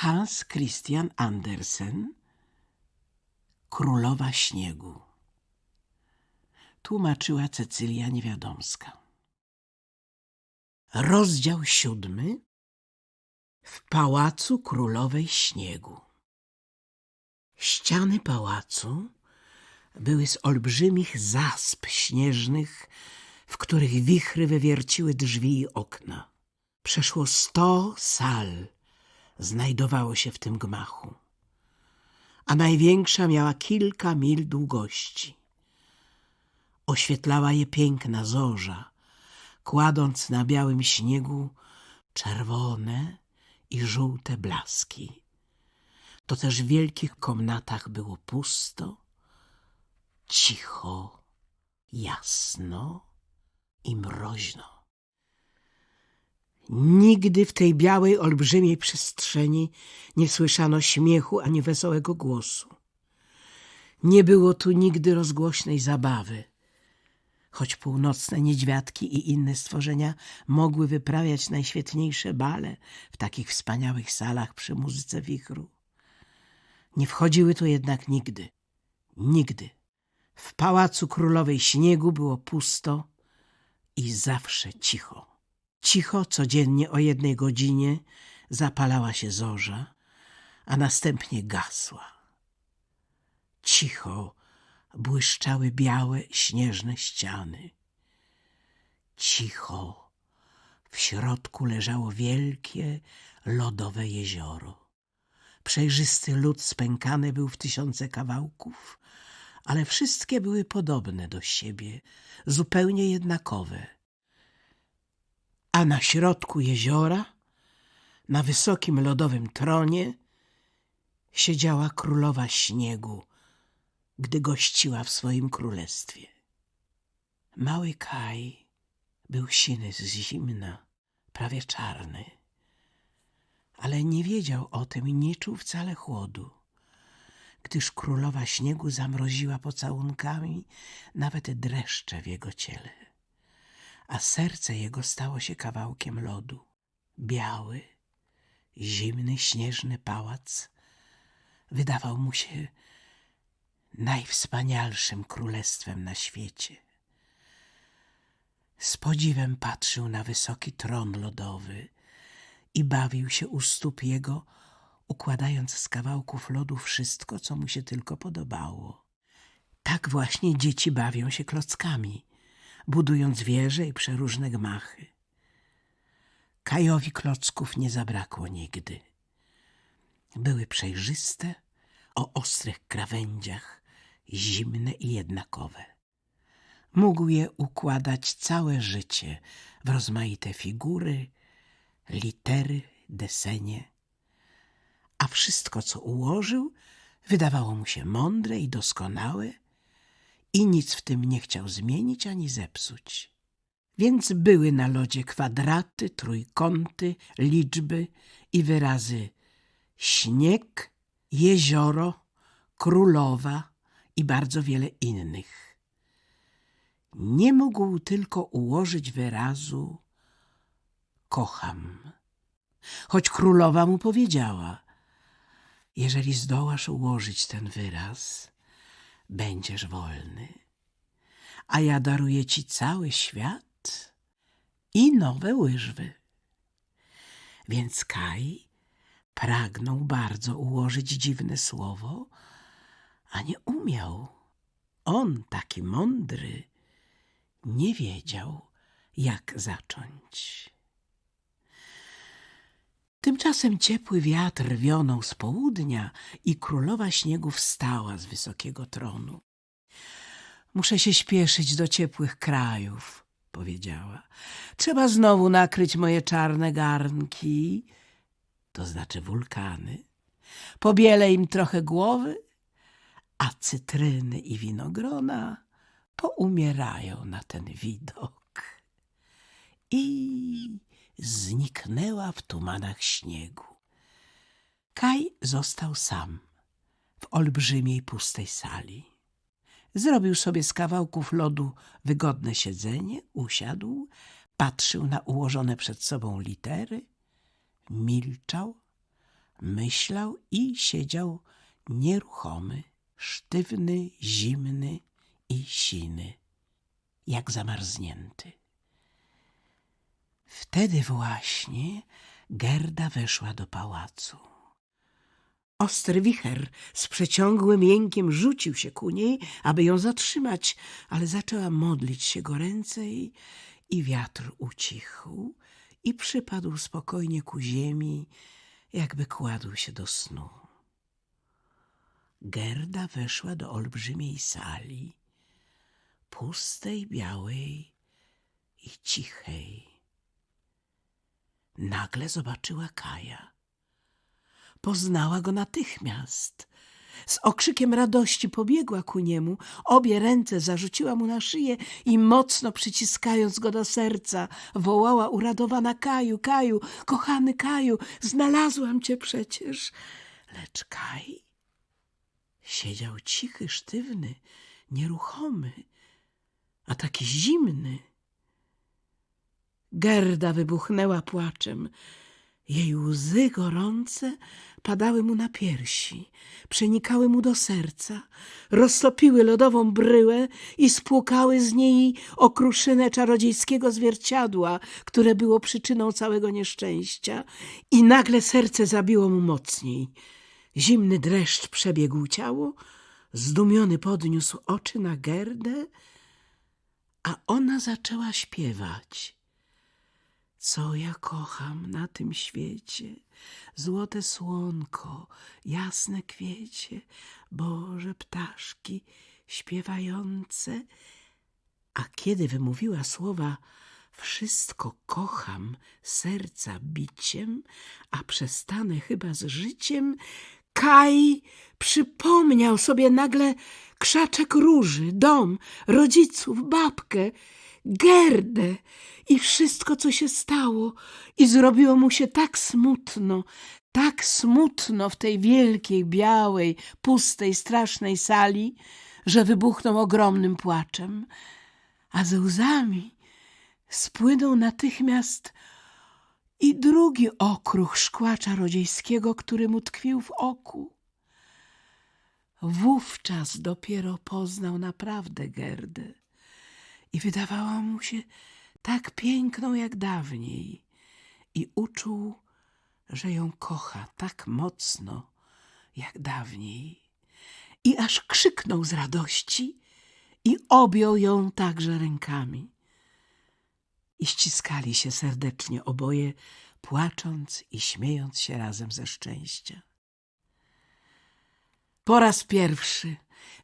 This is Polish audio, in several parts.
Hans Christian Andersen Królowa Śniegu. Tłumaczyła Cecylia Niewiadomska. Rozdział siódmy. W Pałacu Królowej Śniegu. Ściany pałacu były z olbrzymich zasp śnieżnych, w których wichry wywierciły drzwi i okna. Przeszło sto sal znajdowało się w tym gmachu, a największa miała kilka mil długości. Oświetlała je piękna zorza, kładąc na białym śniegu czerwone i żółte blaski. To też w wielkich komnatach było pusto, cicho, jasno i mroźno. Nigdy w tej białej, olbrzymiej przestrzeni nie słyszano śmiechu ani wesołego głosu. Nie było tu nigdy rozgłośnej zabawy. Choć północne niedźwiadki i inne stworzenia mogły wyprawiać najświetniejsze bale w takich wspaniałych salach przy muzyce wichru. Nie wchodziły tu jednak nigdy. Nigdy. W pałacu królowej śniegu było pusto i zawsze cicho. Cicho codziennie o jednej godzinie zapalała się zorza, a następnie gasła. Cicho błyszczały białe, śnieżne ściany. Cicho w środku leżało wielkie, lodowe jezioro. Przejrzysty lód spękany był w tysiące kawałków, ale wszystkie były podobne do siebie, zupełnie jednakowe. A na środku jeziora, na wysokim lodowym tronie, siedziała królowa śniegu, gdy gościła w swoim królestwie. Mały Kaj był siny z zimna, prawie czarny, ale nie wiedział o tym i nie czuł wcale chłodu gdyż królowa śniegu zamroziła pocałunkami nawet dreszcze w jego ciele, a serce jego stało się kawałkiem lodu. Biały, zimny, śnieżny pałac wydawał mu się najwspanialszym królestwem na świecie. Z podziwem patrzył na wysoki tron lodowy i bawił się u stóp jego układając z kawałków lodu wszystko, co mu się tylko podobało. Tak właśnie dzieci bawią się klockami, budując wieże i przeróżne gmachy. Kajowi klocków nie zabrakło nigdy. Były przejrzyste, o ostrych krawędziach, zimne i jednakowe. Mógł je układać całe życie w rozmaite figury, litery, desenie a wszystko, co ułożył, wydawało mu się mądre i doskonałe i nic w tym nie chciał zmienić ani zepsuć. Więc były na lodzie kwadraty, trójkąty, liczby i wyrazy śnieg, jezioro, królowa i bardzo wiele innych. Nie mógł tylko ułożyć wyrazu kocham. Choć królowa mu powiedziała – jeżeli zdołasz ułożyć ten wyraz, będziesz wolny, a ja daruję ci cały świat i nowe łyżwy. Więc Kaj pragnął bardzo ułożyć dziwne słowo, a nie umiał. On, taki mądry, nie wiedział, jak zacząć. Tymczasem ciepły wiatr wionął z południa i królowa śniegu wstała z wysokiego tronu. Muszę się śpieszyć do ciepłych krajów, powiedziała. Trzeba znowu nakryć moje czarne garnki, to znaczy wulkany. Pobielę im trochę głowy, a cytryny i winogrona poumierają na ten widok. I zniknęła w tumanach śniegu. Kaj został sam w olbrzymiej pustej sali. Zrobił sobie z kawałków lodu wygodne siedzenie, usiadł, patrzył na ułożone przed sobą litery, milczał, Myślał i siedział nieruchomy, sztywny, zimny i siny, jak zamarznięty. Wtedy właśnie Gerda weszła do pałacu. Ostry wicher z przeciągłym jękiem rzucił się ku niej, aby ją zatrzymać, ale zaczęła modlić się goręcej i wiatr ucichł i przypadł spokojnie ku ziemi, jakby kładł się do snu. Gerda weszła do olbrzymiej sali, pustej, białej i cichej. Nagle zobaczyła Kaja. Poznała go natychmiast. Z okrzykiem radości pobiegła ku niemu, obie ręce zarzuciła mu na szyję i mocno przyciskając go do serca, wołała uradowana Kaju, Kaju, kochany Kaju, znalazłam cię przecież. Lecz Kaj siedział cichy, sztywny, nieruchomy, a taki zimny. Gerda wybuchnęła płaczem. Jej łzy gorące padały mu na piersi, przenikały mu do serca, roztopiły lodową bryłę i spłukały z niej okruszynę czarodziejskiego zwierciadła, które było przyczyną całego nieszczęścia. I nagle serce zabiło mu mocniej. Zimny dreszcz przebiegł ciało, zdumiony podniósł oczy na Gerdę, a ona zaczęła śpiewać. Co ja kocham na tym świecie, złote słonko, jasne kwiecie, Boże ptaszki śpiewające. A kiedy wymówiła słowa wszystko kocham serca biciem, a przestanę chyba z życiem, Kaj przypomniał sobie nagle krzaczek róży, dom, rodziców, babkę, Gerdę i wszystko, co się stało, i zrobiło mu się tak smutno, tak smutno w tej wielkiej, białej, pustej, strasznej sali, że wybuchnął ogromnym płaczem, a ze łzami spłynął natychmiast i drugi okruch szkła czarodziejskiego, który mu tkwił w oku. Wówczas dopiero poznał naprawdę Gerdę i wydawała mu się tak piękną jak dawniej i uczuł, że ją kocha tak mocno jak dawniej. I aż krzyknął z radości i objął ją także rękami. I ściskali się serdecznie oboje, płacząc i śmiejąc się razem ze szczęścia. Po raz pierwszy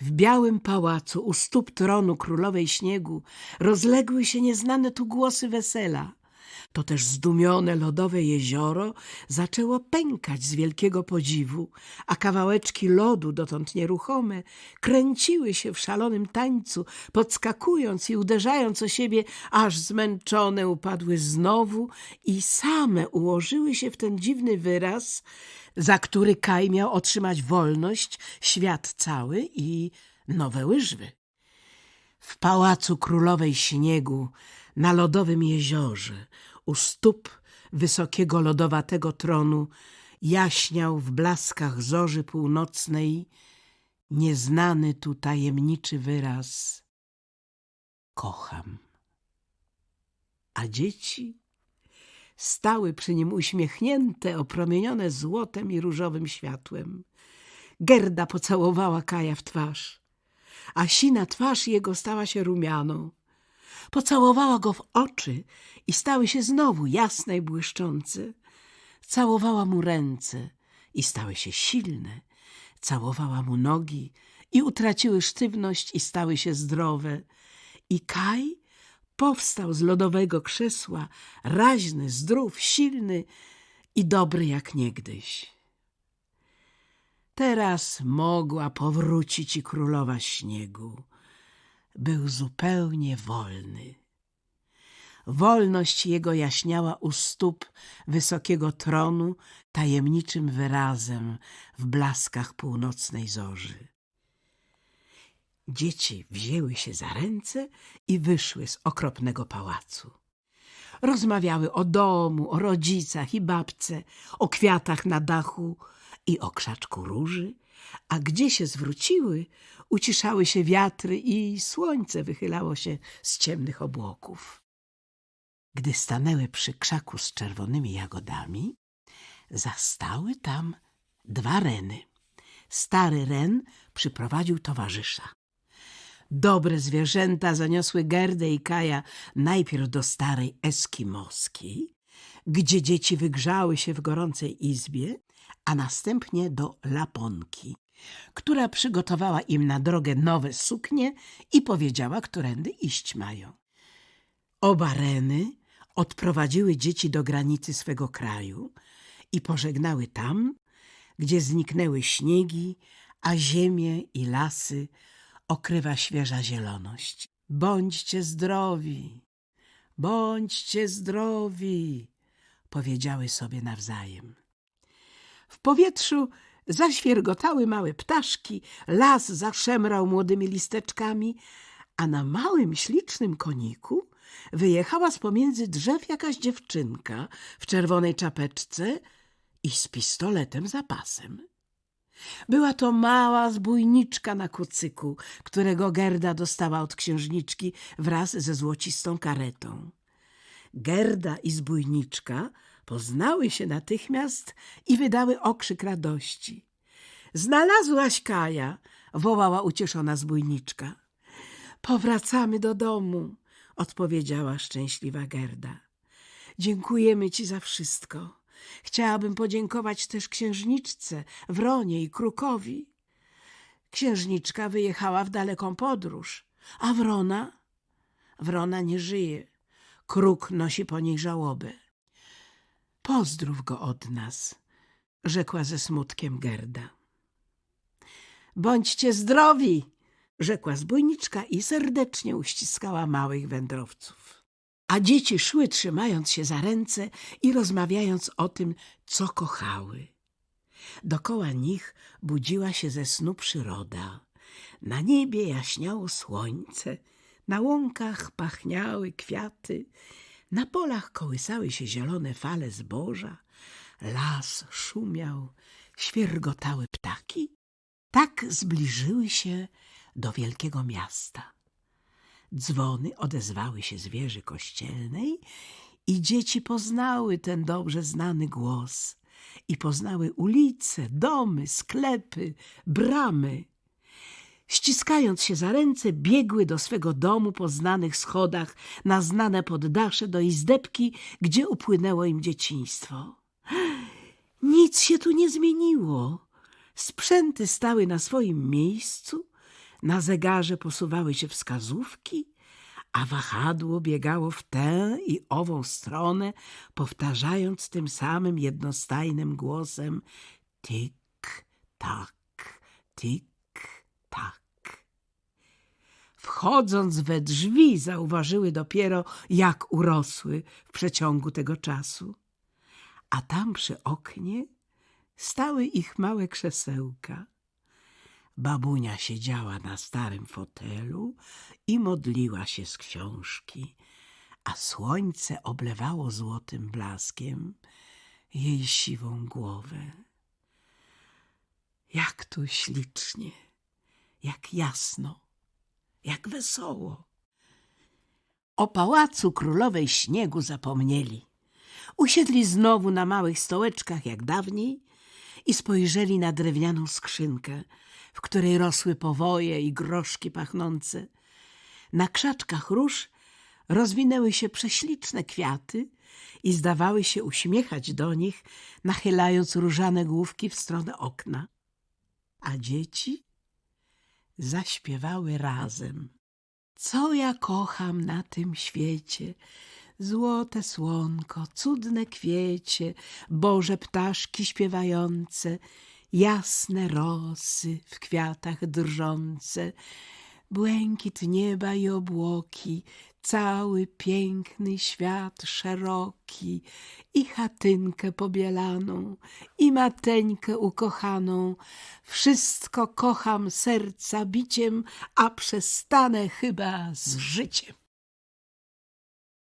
w białym pałacu u stóp tronu królowej śniegu rozległy się nieznane tu głosy wesela. To też zdumione lodowe jezioro zaczęło pękać z wielkiego podziwu, a kawałeczki lodu, dotąd nieruchome, kręciły się w szalonym tańcu, podskakując i uderzając o siebie, aż zmęczone upadły znowu i same ułożyły się w ten dziwny wyraz, za który Kaj miał otrzymać wolność, świat cały i nowe łyżwy. W pałacu królowej śniegu, na lodowym jeziorze, u stóp wysokiego lodowatego tronu, jaśniał w blaskach zorzy północnej nieznany tu tajemniczy wyraz kocham. A dzieci stały przy nim uśmiechnięte, opromienione złotem i różowym światłem. Gerda pocałowała Kaja w twarz, a sina twarz jego stała się rumianą. Pocałowała go w oczy i stały się znowu jasne i błyszczące. Całowała mu ręce i stały się silne. Całowała mu nogi i utraciły sztywność i stały się zdrowe. I Kaj powstał z lodowego krzesła, raźny, zdrów, silny i dobry jak niegdyś. Teraz mogła powrócić i królowa śniegu. Był zupełnie wolny. Wolność jego jaśniała u stóp wysokiego tronu tajemniczym wyrazem w blaskach północnej zorzy. Dzieci wzięły się za ręce i wyszły z okropnego pałacu. Rozmawiały o domu, o rodzicach i babce, o kwiatach na dachu i o krzaczku róży, a gdzie się zwróciły, uciszały się wiatry i słońce wychylało się z ciemnych obłoków. Gdy stanęły przy krzaku z czerwonymi jagodami, zastały tam dwa reny. Stary ren przyprowadził towarzysza. Dobre zwierzęta zaniosły Gerdę i Kaja najpierw do starej Eskimoskiej, gdzie dzieci wygrzały się w gorącej izbie, a następnie do Laponki, która przygotowała im na drogę nowe suknie i powiedziała, którędy iść mają. Oba reny odprowadziły dzieci do granicy swego kraju i pożegnały tam, gdzie zniknęły śniegi, a ziemię i lasy okrywa świeża zieloność. Bądźcie zdrowi, bądźcie zdrowi, powiedziały sobie nawzajem. W powietrzu zaświergotały małe ptaszki, las zaszemrał młodymi listeczkami, a na małym, ślicznym koniku wyjechała z pomiędzy drzew jakaś dziewczynka w czerwonej czapeczce i z pistoletem za pasem. Była to mała zbójniczka na kucyku, którego Gerda dostała od księżniczki wraz ze złocistą karetą. Gerda i zbójniczka poznały się natychmiast i wydały okrzyk radości. Znalazłaś Kaja, wołała ucieszona zbójniczka. Powracamy do domu, odpowiedziała szczęśliwa Gerda. Dziękujemy ci za wszystko. Chciałabym podziękować też księżniczce, Wronie i Krukowi. Księżniczka wyjechała w daleką podróż, a Wrona? Wrona nie żyje. Kruk nosi po niej żałobę. Pozdrów go od nas, rzekła ze smutkiem Gerda. Bądźcie zdrowi, rzekła zbójniczka i serdecznie uściskała małych wędrowców. A dzieci szły trzymając się za ręce i rozmawiając o tym, co kochały. Dokoła nich budziła się ze snu przyroda. Na niebie jaśniało słońce, na łąkach pachniały kwiaty, na polach kołysały się zielone fale zboża, las szumiał, świergotały ptaki. Tak zbliżyły się do wielkiego miasta. Dzwony odezwały się z wieży kościelnej i dzieci poznały ten dobrze znany głos i poznały ulice, domy, sklepy, bramy. Ściskając się za ręce, biegły do swego domu po znanych schodach na znane poddasze do izdebki, gdzie upłynęło im dzieciństwo. Nic się tu nie zmieniło. Sprzęty stały na swoim miejscu, na zegarze posuwały się wskazówki, a wahadło biegało w tę i ową stronę, powtarzając tym samym jednostajnym głosem tik, tak, tik, tak. Wchodząc we drzwi, zauważyły dopiero, jak urosły w przeciągu tego czasu. A tam przy oknie stały ich małe krzesełka. Babunia siedziała na starym fotelu i modliła się z książki, a słońce oblewało złotym blaskiem jej siwą głowę. Jak tu ślicznie, jak jasno, jak wesoło. O pałacu królowej śniegu zapomnieli. Usiedli znowu na małych stołeczkach jak dawniej i spojrzeli na drewnianą skrzynkę, w której rosły powoje i groszki pachnące. Na krzaczkach róż rozwinęły się prześliczne kwiaty i zdawały się uśmiechać do nich, nachylając różane główki w stronę okna. A dzieci zaśpiewały razem. Co ja kocham na tym świecie? Złote słonko, cudne kwiecie, Boże ptaszki śpiewające, jasne rosy w kwiatach drżące, błękit nieba i obłoki, cały piękny świat szeroki, i chatynkę pobielaną, i mateńkę ukochaną. Wszystko kocham serca biciem, a przestanę chyba z życiem.